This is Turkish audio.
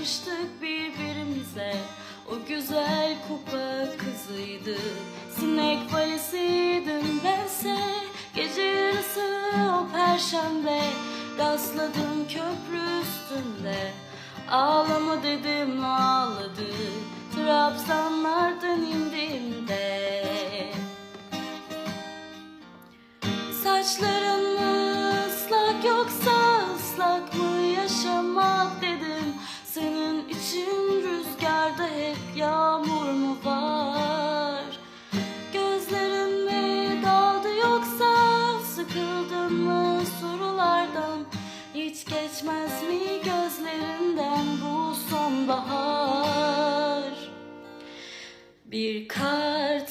aşıkmıştık birbirimize. O güzel kupa kızıydı. Sinek valisiydim bense. Gece yarısı o perşembe. Rastladım köprü üstünde. Ağlama dedim ağladı. Trabzanlardan indiğimde. Saçların ıslak yoksa Hiç geçmez mi gözlerinden bu sonbahar? Bir kar